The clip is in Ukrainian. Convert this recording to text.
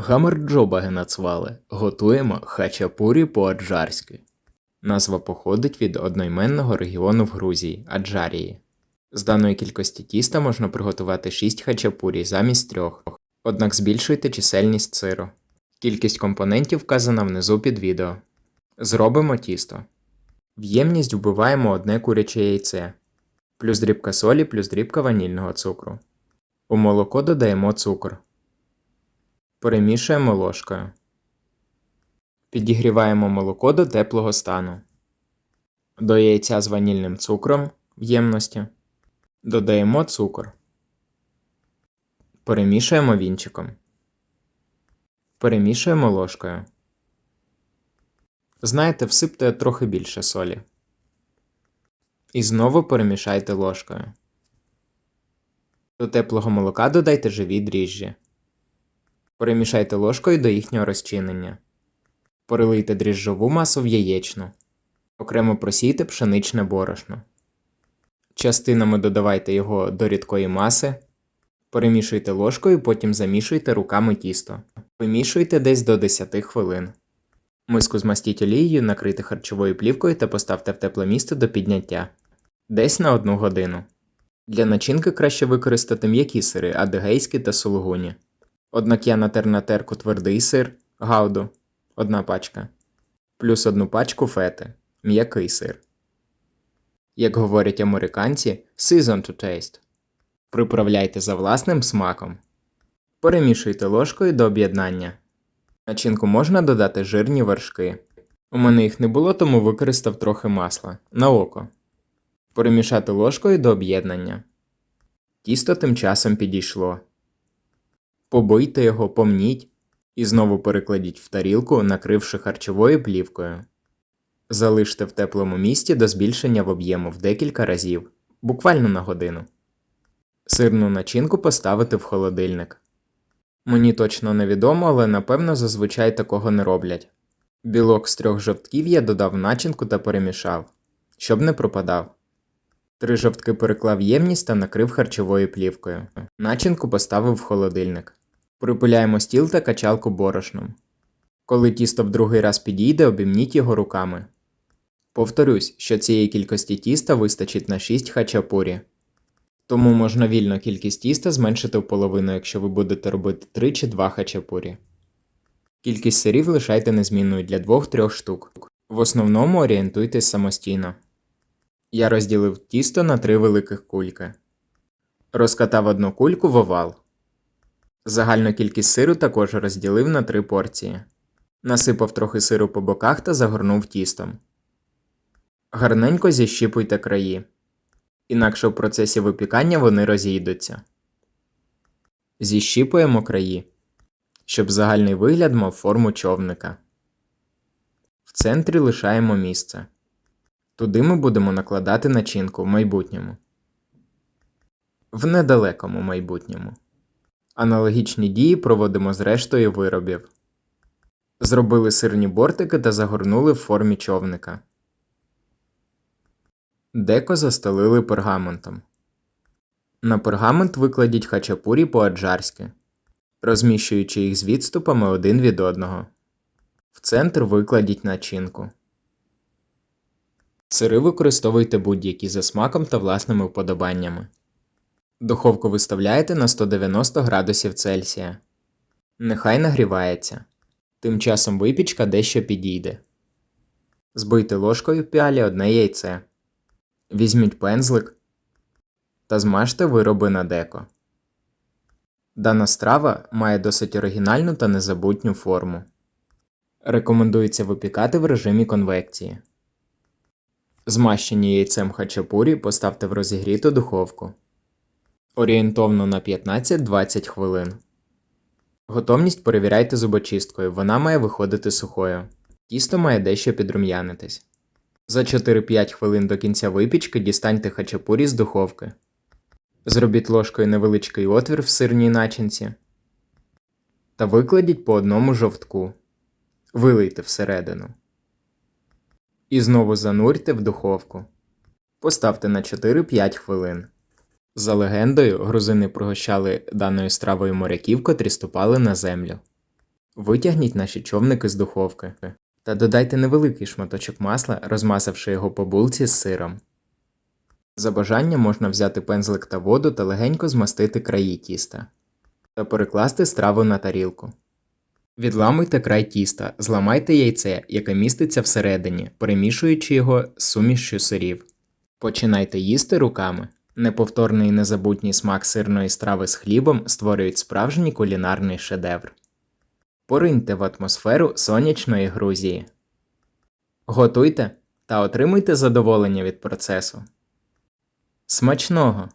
Гамарджоба нацвали. Готуємо хачапурі по-аджарськи. Назва походить від одноіменного регіону в Грузії Аджарії. З даної кількості тіста можна приготувати 6 хачапурі замість трьох, однак збільшуйте чисельність сиру. Кількість компонентів вказана внизу під відео. Зробимо тісто. В ємність вбиваємо одне куряче яйце, плюс дрібка солі, плюс дрібка ванільного цукру. У молоко додаємо цукор. Перемішуємо ложкою. Підігріваємо молоко до теплого стану. До яйця з ванільним цукром в ємності. Додаємо цукор. Перемішуємо вінчиком. Перемішуємо ложкою. Знаєте, всипте трохи більше солі. І знову перемішайте ложкою. До теплого молока додайте живі дріжджі. Перемішайте ложкою до їхнього розчинення. Перелийте дріжджову масу в яєчну. Окремо просійте пшеничне борошно. Частинами додавайте його до рідкої маси. Перемішуйте ложкою, потім замішуйте руками тісто. Вимішуйте десь до 10 хвилин. Миску змастіть олією, накрийте харчовою плівкою та поставте в тепле місце до підняття. Десь на 1 годину. Для начинки краще використати м'які сири, адигейські та сулугуні. Однак я натер на терку твердий сир, гауду, одна пачка, плюс одну пачку фети, м'який сир. Як говорять американці, season to taste. Приправляйте за власним смаком. Перемішуйте ложкою до об'єднання. Начинку можна додати жирні вершки. У мене їх не було, тому використав трохи масла на око. Перемішати ложкою до об'єднання. Тісто тим часом підійшло. Побийте його, помніть і знову перекладіть в тарілку, накривши харчовою плівкою. Залиште в теплому місці до збільшення в об'єму в декілька разів, буквально на годину. Сирну начинку поставити в холодильник. Мені точно невідомо, але напевно зазвичай такого не роблять. Білок з трьох жовтків я додав начинку та перемішав, щоб не пропадав. Три жовтки переклав ємність та накрив харчовою плівкою. Начинку поставив в холодильник. Припиляємо стіл та качалку борошном. Коли тісто в другий раз підійде, обімніть його руками. Повторюсь, що цієї кількості тіста вистачить на 6 хачапурі. Тому можна вільно кількість тіста зменшити в половину, якщо ви будете робити 3 чи 2 хачапурі. Кількість сирів лишайте незмінною для 2-3 штук. В основному орієнтуйтесь самостійно. Я розділив тісто на три великих кульки. Розкатав одну кульку в овал. Загальну кількість сиру також розділив на три порції. Насипав трохи сиру по боках та загорнув тістом. Гарненько зіщіпуйте краї. Інакше в процесі випікання вони розійдуться. Зіщіпуємо краї, щоб загальний вигляд мав форму човника. В центрі лишаємо місце. Туди ми будемо накладати начинку в майбутньому. В недалекому майбутньому. Аналогічні дії проводимо з рештою виробів. Зробили сирні бортики та загорнули в формі човника. Деко застелили пергаментом. На пергамент викладіть хачапурі по-аджарськи, розміщуючи їх з відступами один від одного. В центр викладіть начинку. Сири використовуйте будь-які за смаком та власними вподобаннями. Духовку виставляєте на 190 градусів Цельсія. Нехай нагрівається. Тим часом випічка дещо підійде. Збийте ложкою в піалі одне яйце. Візьміть пензлик та змажте вироби на деко. Дана страва має досить оригінальну та незабутню форму. Рекомендується випікати в режимі конвекції. Змащені яйцем хачапурі поставте в розігріту духовку. Орієнтовно на 15-20 хвилин. Готовність перевіряйте зубочисткою, вона має виходити сухою. Тісто має дещо підрум'янитись. За 4-5 хвилин до кінця випічки дістаньте хачапурі з духовки. Зробіть ложкою невеличкий отвір в сирній начинці. Та викладіть по одному жовтку. Вилийте всередину. І знову занурте в духовку. Поставте на 4-5 хвилин. За легендою, грузини пригощали даною стравою моряків, котрі ступали на землю. Витягніть наші човники з духовки та додайте невеликий шматочок масла, розмасавши його по булці з сиром. За бажанням можна взяти пензлик та воду та легенько змастити краї тіста та перекласти страву на тарілку. Відламуйте край тіста, зламайте яйце, яке міститься всередині, перемішуючи його з сумішшю сирів. Починайте їсти руками. Неповторний незабутній смак сирної страви з хлібом створюють справжній кулінарний шедевр. Пориньте в атмосферу сонячної Грузії. Готуйте та отримуйте задоволення від процесу. Смачного!